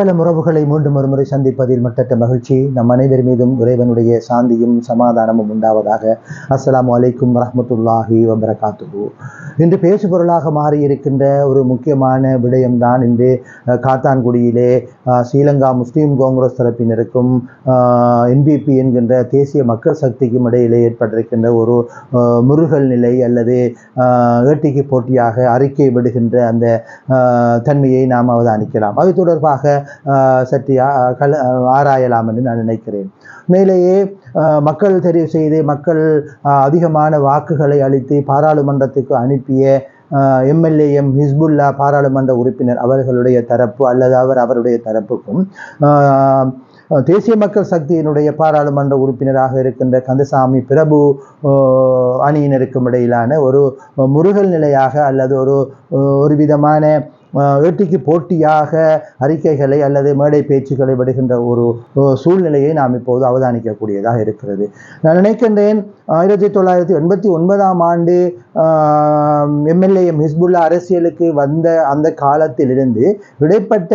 பல உறவுகளை மீண்டும் ஒருமுறை சந்திப்பதில் மட்டற்ற மகிழ்ச்சி. நம் அனைவர் மீதும் இறைவனுடைய சாந்தியும் சமாதானமும் உண்டாவதாக. அஸ்லாம் வலைக்கும் ரஹமத்துல்லாஹி வபரகாத்துகு இன்று பேசுபொருளாக மாறியிருக்கின்ற ஒரு முக்கியமான விடயம்தான் இன்று காத்தான்குடியிலே ஸ்ரீலங்கா முஸ்லீம் காங்கிரஸ் தரப்பினருக்கும் என்பிபி என்கின்ற தேசிய மக்கள் சக்திக்கும் இடையிலே ஏற்பட்டிருக்கின்ற ஒரு முருகல் நிலை அல்லது ஏட்டிக்கு போட்டியாக அறிக்கை விடுகின்ற அந்த தன்மையை நாம் அவதானிக்கலாம். அது தொடர்பாக சற்று கல ஆராயலாம் என்று நான் நினைக்கிறேன். மேலேயே மக்கள் தெரிவு செய்து மக்கள் அதிகமான வாக்குகளை அளித்து பாராளுமன்றத்துக்கு அனுப்பிய எம்எல்ஏ எம் ஹிஸ்புல்லா பாராளுமன்ற உறுப்பினர் அவர்களுடைய தரப்பு அல்லது அவர் அவருடைய தரப்புக்கும் தேசிய மக்கள் சக்தியினுடைய பாராளுமன்ற உறுப்பினராக இருக்கின்ற கந்தசாமி பிரபு அணியினருக்கும் இடையிலான ஒரு முருகல் நிலையாக அல்லது ஒரு ஒரு விதமான வேட்டிக்கு போட்டியாக அறிக்கைகளை அல்லது மேடை பேச்சுக்களை விடுகின்ற ஒரு சூழ்நிலையை நாம் இப்போது அவதானிக்கக்கூடியதாக இருக்கிறது. நான் நினைக்கின்றேன் ஆயிரத்தி தொள்ளாயிரத்தி எண்பத்தி ஒன்பதாம் ஆண்டு எம்எல்ஏஎம் ஹிஸ்புல்லா அரசியலுக்கு வந்த அந்த காலத்திலிருந்து இடைப்பட்ட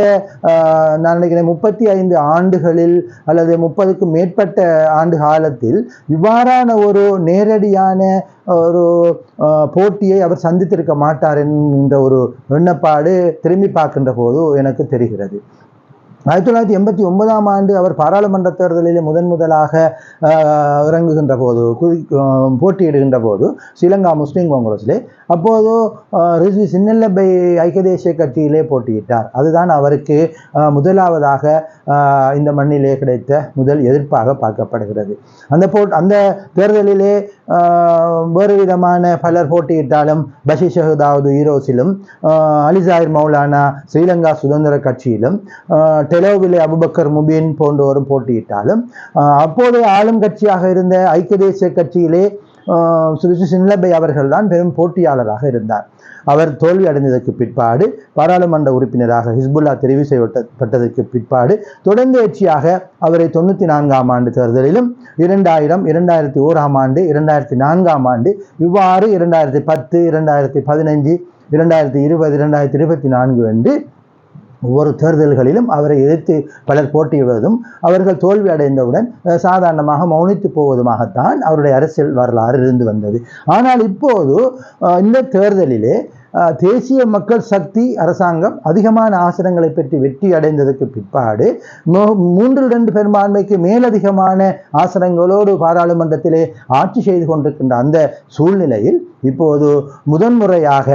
நான் நினைக்கிறேன் முப்பத்தி ஐந்து ஆண்டுகளில் அல்லது முப்பதுக்கும் மேற்பட்ட ஆண்டு காலத்தில் இவ்வாறான ஒரு நேரடியான ஒரு போட்டியை அவர் சந்தித்திருக்க மாட்டார் என்கின்ற ஒரு எண்ணப்பாடு திரும்பி பார்க்கின்ற போது எனக்கு தெரிகிறது. ஆயிரத்தி தொள்ளாயிரத்தி எண்பத்தி ஒன்பதாம் ஆண்டு அவர் பாராளுமன்ற தேர்தலில் முதன் முதலாக இறங்குகின்ற போது குதி- போட்டியிடுகின்ற போது ஸ்ரீலங்கா முஸ்லீம் காங்கிரஸிலே அப்போது ரிஜி சின்னல்லபை ஐக்கிய தேசிய கட்சியிலே போட்டியிட்டார். அதுதான் அவருக்கு முதலாவதாக இந்த மண்ணிலே கிடைத்த முதல் எதிர்ப்பாக பார்க்கப்படுகிறது. அந்த போ அந்த தேர்தலிலே வேறு விதமான பலர் போட்டியிட்டாலும் பஷீர் ஷஹதாவுது ஈரோஸிலும் அலிசாயிர் மௌலானா ஸ்ரீலங்கா சுதந்திர கட்சியிலும் டெலோவிலே அபுபக்கர் முபீன் போன்றோரும் போட்டியிட்டாலும் அப்போதைய ஆளும் கட்சியாக இருந்த ஐக்கிய தேசிய கட்சியிலே சுருசி சின்னபை அவர்கள் தான் பெரும் போட்டியாளராக இருந்தார். அவர் தோல்வி அடைந்ததற்கு பிற்பாடு பாராளுமன்ற உறுப்பினராக ஹிஸ்புல்லா தெரிவு செய்யப்பட்டதற்கு பிற்பாடு தொடர்ந்தேர்ச்சியாக அவரை தொண்ணூற்றி நான்காம் ஆண்டு தேர்தலிலும் இரண்டாயிரம் இரண்டாயிரத்தி ஓராம் ஆண்டு இரண்டாயிரத்தி நான்காம் ஆண்டு இவ்வாறு இரண்டாயிரத்தி பத்து இரண்டாயிரத்தி பதினைஞ்சு இரண்டாயிரத்தி இருபது இரண்டாயிரத்தி இருபத்தி நான்கு என்று ஒவ்வொரு தேர்தல்களிலும் அவரை எதிர்த்து பலர் போட்டியிடுவதும் அவர்கள் தோல்வி அடைந்தவுடன் சாதாரணமாக மௌனித்து போவதுமாகத்தான் அவருடைய அரசியல் வரலாறு இருந்து வந்தது. ஆனால் இப்போது இந்த தேர்தலிலே தேசிய மக்கள் சக்தி அரசாங்கம் அதிகமான ஆசனங்களை பெற்று வெற்றி அடைந்ததற்கு பிற்பாடு மூ- மூன்றில் இரண்டு பெரும்பான்மைக்கு மேலதிகமான ஆசனங்களோடு பாராளுமன்றத்திலே ஆட்சி செய்து கொண்டிருக்கின்ற அந்த சூழ்நிலையில் இப்போது முதன்முறையாக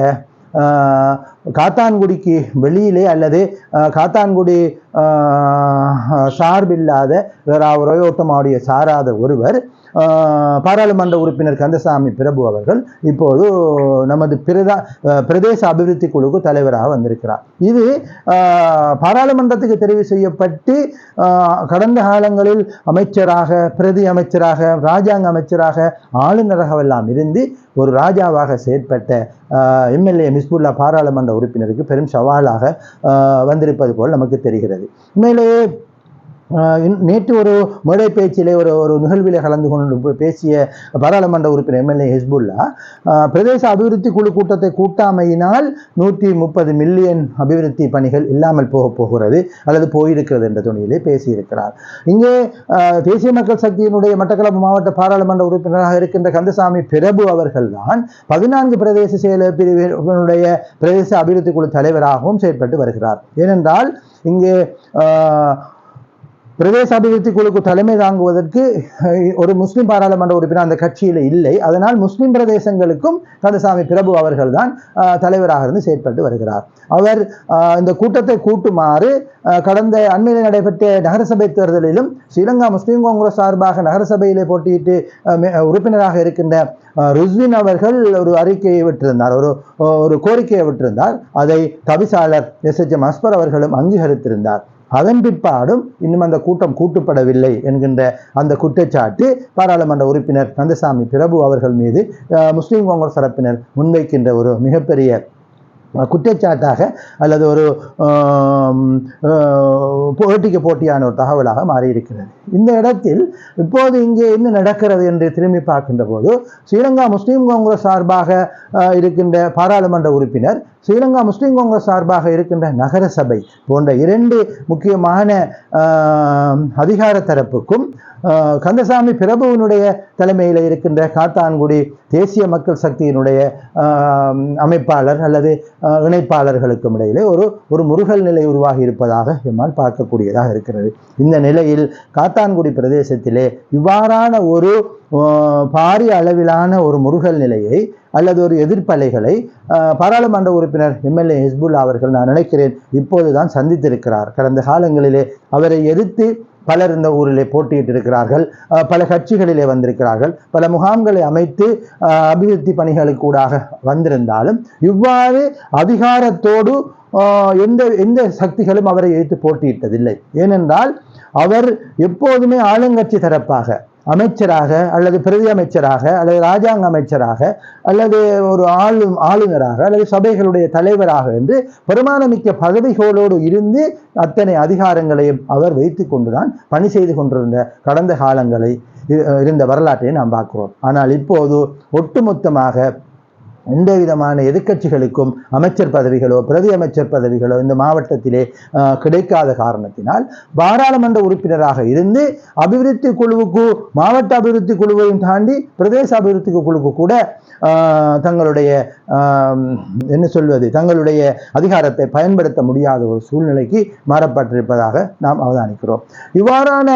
காத்தான்குடிக்கு வெளியிலே அல்லது காத்தான்குடி சார்பில்லாத வேற ரோயோட்டமாவுடைய சாராத ஒருவர் பாராளுமன்ற உறுப்பினர் கந்தசாமி பிரபு அவர்கள் இப்போது நமது பிரதா பிரதேச அபிவிருத்தி குழுக்கு தலைவராக வந்திருக்கிறார். இது பாராளுமன்றத்துக்கு தெரிவு செய்யப்பட்டு கடந்த காலங்களில் அமைச்சராக பிரதி அமைச்சராக ராஜாங்க அமைச்சராக ஆளுநரகவெல்லாம் இருந்து ஒரு ராஜாவாக செயற்பட்ட எம்எல்ஏ மிஸ்புல்லா பாராளுமன்ற உறுப்பினருக்கு பெரும் சவாலாக வந்திருப்பது போல் நமக்கு தெரிகிறது. உண்மையிலேயே நேற்று ஒரு மேடை பேச்சிலே ஒரு ஒரு நிகழ்வில் கலந்து கொண்டு பேசிய பாராளுமன்ற உறுப்பினர் எம்எல்ஏ ஹிஸ்புல்லா பிரதேச அபிவிருத்தி குழு கூட்டத்தை கூட்டாமையினால் நூற்றி முப்பது மில்லியன் அபிவிருத்தி பணிகள் இல்லாமல் போக போகிறது அல்லது போயிருக்கிறது என்ற துணியிலே பேசியிருக்கிறார். இங்கே தேசிய மக்கள் சக்தியினுடைய மட்டக்களப்பு மாவட்ட பாராளுமன்ற உறுப்பினராக இருக்கின்ற கந்தசாமி பிரபு அவர்கள்தான் பதினான்கு பிரதேச செயல பிரிவினுடைய பிரதேச அபிவிருத்தி குழு தலைவராகவும் செயற்பட்டு வருகிறார். ஏனென்றால் இங்கே பிரதேச அபிவிருத்தி குழுக்கு தலைமை தாங்குவதற்கு ஒரு முஸ்லீம் பாராளுமன்ற உறுப்பினர் அந்த கட்சியில் இல்லை. அதனால் முஸ்லீம் பிரதேசங்களுக்கும் கந்தசாமி பிரபு அவர்கள்தான் தான் தலைவராக இருந்து செயற்பட்டு வருகிறார். அவர் இந்த கூட்டத்தை கூட்டுமாறு கடந்த அண்மையில் நடைபெற்ற நகரசபை தேர்தலிலும் ஸ்ரீலங்கா முஸ்லீம் காங்கிரஸ் சார்பாக நகரசபையிலே போட்டியிட்டு உறுப்பினராக இருக்கின்ற ருஸ்வின் அவர்கள் ஒரு அறிக்கையை விட்டிருந்தார். ஒரு ஒரு கோரிக்கையை விட்டிருந்தார். அதை தவிசாளர் எஸ் எச் எம் அஸ்பர் அவர்களும் அங்கீகரித்திருந்தார். அதன் பிற்பாடும் இன்னும் அந்த கூட்டம் கூட்டப்படவில்லை என்கின்ற அந்த குற்றச்சாட்டு பாராளுமன்ற உறுப்பினர் கந்தசாமி பிரபு அவர்கள் மீது முஸ்லீம் காங்கிரஸ் தரப்பினர் முன்வைக்கின்ற ஒரு மிகப்பெரிய குற்றச்சாட்டாக அல்லது ஒரு போட்டிக்கு போட்டியான ஒரு தகவலாக மாறியிருக்கிறது. இந்த இடத்தில் இப்போது இங்கே என்ன நடக்கிறது என்று திரும்பி பார்க்கின்ற போது ஸ்ரீலங்கா முஸ்லீம் காங்கிரஸ் சார்பாக இருக்கின்ற பாராளுமன்ற உறுப்பினர் ஸ்ரீலங்கா முஸ்லீம் காங்கிரஸ் சார்பாக இருக்கின்ற நகர சபை போன்ற இரண்டு முக்கியமான அதிகார தரப்புக்கும் கந்தசாமி பிரபுவினுடைய தலைமையில் இருக்கின்ற காத்தான்குடி தேசிய மக்கள் சக்தியினுடைய அமைப்பாளர் அல்லது இணைப்பாளர்களுக்கும் இடையிலே ஒரு ஒரு முருகல் நிலை உருவாகி இருப்பதாக எம்மால் பார்க்கக்கூடியதாக இருக்கிறது. இந்த நிலையில் காத்தான்குடி பிரதேசத்திலே இவ்வாறான ஒரு பாரிய அளவிலான ஒரு முருகல் நிலையை அல்லது ஒரு எதிர்ப்பலைகளை பாராளுமன்ற உறுப்பினர் எம்எல்ஏ ஹிஸ்புல்லா அவர்கள் நான் நினைக்கிறேன் இப்போதுதான் சந்தித்திருக்கிறார். கடந்த காலங்களிலே அவரை எதிர்த்து பலர் இந்த ஊரிலே போட்டியிட்டு இருக்கிறார்கள் பல கட்சிகளிலே வந்திருக்கிறார்கள். பல முகாம்களை அமைத்து அபிவிருத்தி பணிகளுக்கூடாக வந்திருந்தாலும் இவ்வாறு அதிகாரத்தோடு எந்த எந்த சக்திகளும் அவரை எதிர்த்து போட்டியிட்டதில்லை. ஏனென்றால் அவர் எப்போதுமே ஆளுங்கட்சி தரப்பாக அமைச்சராக அல்லது பிரதி அமைச்சராக அல்லது ராஜாங்க அமைச்சராக அல்லது ஒரு ஆளு ஆளுநராக அல்லது சபைகளுடைய தலைவராக என்று பெருமானமிக்க பதவிகளோடு இருந்து அத்தனை அதிகாரங்களையும் அவர் வைத்து கொண்டுதான் பணி செய்து கொண்டிருந்த கடந்த காலங்களை இருந்த வரலாற்றை நாம் பார்க்கிறோம். ஆனால் இப்போது ஒட்டுமொத்தமாக எந்த விதமான எதிர்க்கட்சிகளுக்கும் அமைச்சர் பதவிகளோ பிரதி அமைச்சர் பதவிகளோ இந்த மாவட்டத்திலே கிடைக்காத காரணத்தினால் பாராளுமன்ற உறுப்பினராக இருந்து அபிவிருத்தி குழுவுக்கு மாவட்ட அபிவிருத்தி குழுவையும் தாண்டி பிரதேச அபிவிருத்தி குழுவுக்கு கூட தங்களுடைய என்ன சொல்வது தங்களுடைய அதிகாரத்தை பயன்படுத்த முடியாத ஒரு சூழ்நிலைக்கு மாறப்பட்டிருப்பதாக நாம் அவதானிக்கிறோம். இவ்வாறான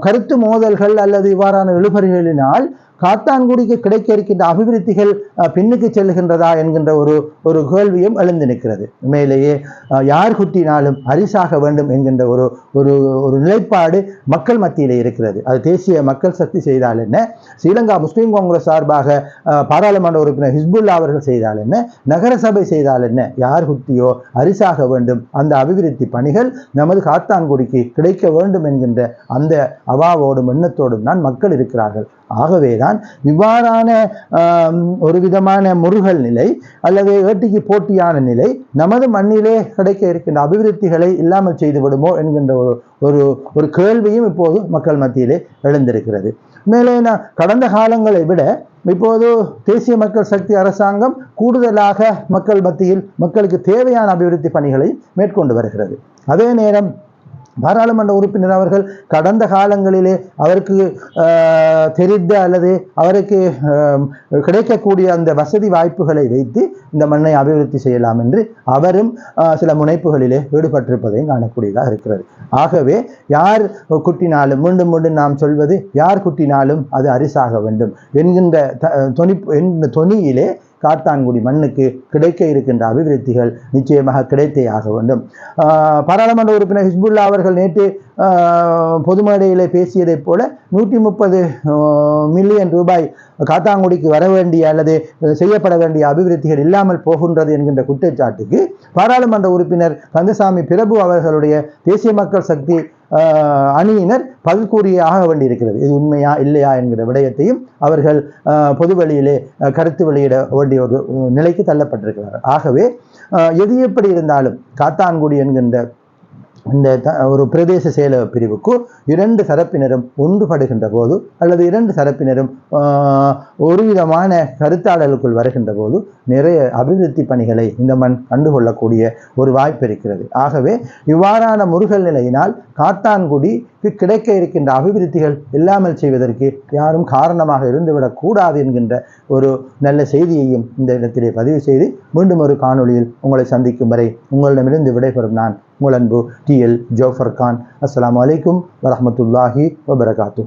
கருத்து மோதல்கள் அல்லது இவ்வாறான இழுபறிகளினால் காத்தான்குடிக்கு கிடைக்க இருக்கின்ற அபிவிருத்திகள் பின்னுக்கு செல்லுகின்றதா என்கின்ற ஒரு ஒரு கேள்வியும் எழுந்து நிற்கிறது. உண்மையிலேயே யார் குட்டினாலும் அரிசாக வேண்டும் என்கின்ற ஒரு ஒரு ஒரு நிலைப்பாடு மக்கள் மத்தியில் இருக்கிறது. அது தேசிய மக்கள் சக்தி செய்தால் என்ன? ஸ்ரீலங்கா முஸ்லீம் காங்கிரஸ் சார்பாக பாராளுமன்ற உறுப்பினர் ஹிஸ்புல்லா அவர்கள் செய்தால் என்ன? நகரசபை செய்தால் என்ன? யார் குட்டியோ அரிசாக வேண்டும் அந்த அபிவிருத்தி பணிகள் நமது காத்தான்குடிக்கு கிடைக்க வேண்டும் என்கின்ற அந்த அவாவோடும் எண்ணத்தோடும் தான் மக்கள் இருக்கிறார்கள். தான் இவ்வாறான ஒரு விதமான முருகல் நிலை அல்லது ஏட்டிக்கு போட்டியான நிலை நமது மண்ணிலே கிடைக்க இருக்கின்ற அபிவிருத்திகளை இல்லாமல் செய்து விடுமோ என்கின்ற ஒரு ஒரு ஒரு கேள்வியும் இப்போது மக்கள் மத்தியிலே எழுந்திருக்கிறது. மேலே நான் கடந்த காலங்களை விட இப்போது தேசிய மக்கள் சக்தி அரசாங்கம் கூடுதலாக மக்கள் மத்தியில் மக்களுக்கு தேவையான அபிவிருத்தி பணிகளை மேற்கொண்டு வருகிறது. அதே நேரம் பாராளுமன்ற உறுப்பினர் அவர்கள் கடந்த காலங்களிலே அவருக்கு தெரிந்த அல்லது அவருக்கு கிடைக்கக்கூடிய அந்த வசதி வாய்ப்புகளை வைத்து இந்த மண்ணை அபிவிருத்தி செய்யலாம் என்று அவரும் சில முனைப்புகளிலே ஈடுபட்டிருப்பதையும் காணக்கூடியதாக இருக்கிறது. ஆகவே யார் குட்டினாலும் மீண்டும் மீண்டும் நாம் சொல்வது யார் குட்டினாலும் அது அரிசாக வேண்டும் என்கின்ற த- தொனி என்கின்ற தொனியிலே காத்தான்குடி மண்ணுக்கு கிடைக்க இருக்கின்ற அபிவிருத்திகள் நிச்சயமாக கிடைத்தே ஆக வேண்டும் பாராளுமன்ற உறுப்பினர் ஹிஸ்புல்லா அவர்கள் நேற்று ஆஹ் பேசியதைப் போல நூற்றி முப்பது மில்லியன் ரூபாய் காத்தாங்குடிக்கு வர வேண்டிய அல்லது செய்யப்பட வேண்டிய அபிவிருத்திகள் இல்லாமல் போகின்றது என்கின்ற குற்றச்சாட்டுக்கு பாராளுமன்ற உறுப்பினர் கந்தசாமி பிரபு அவர்களுடைய தேசிய மக்கள் சக்தி அணியினர் பதில் கூறியாக ஆக வேண்டியிருக்கிறது. இது உண்மையா இல்லையா என்கிற விடயத்தையும் அவர்கள் பொது வழியிலே கருத்து வெளியிட வேண்டிய ஒரு நிலைக்கு தள்ளப்பட்டிருக்கிறார்கள். ஆகவே எது எப்படி இருந்தாலும் காத்தான்குடி என்கின்ற இந்த த- ஒரு பிரதேச செயல பிரிவுக்கு இரண்டு தரப்பினரும் ஒன்றுபடுகின்ற போது அல்லது இரண்டு தரப்பினரும் ஒரு விதமான கருத்தாடலுக்குள் வருகின்ற போது நிறைய அபிவிருத்தி பணிகளை இந்த மண் கண்டுகொள்ளக்கூடிய ஒரு வாய்ப்பு இருக்கிறது. ஆகவே இவ்வாறான முருகல் நிலையினால் காத்தான்குடிக்கு கிடைக்க இருக்கின்ற அபிவிருத்திகள் இல்லாமல் செய்வதற்கு யாரும் காரணமாக இருந்துவிடக்கூடாது என்கின்ற ஒரு நல்ல செய்தியையும் இந்த இடத்திலே பதிவு செய்து மீண்டும் ஒரு காணொளியில் உங்களை சந்திக்கும் வரை உங்களிடமிருந்து விடைபெறும் நான் உங்கள் அன்பு டி எல் ஜோஃபர் கான். அஸ்லாம் அலைக்கும் வரமத்துல்லாஹி வபரகாத்து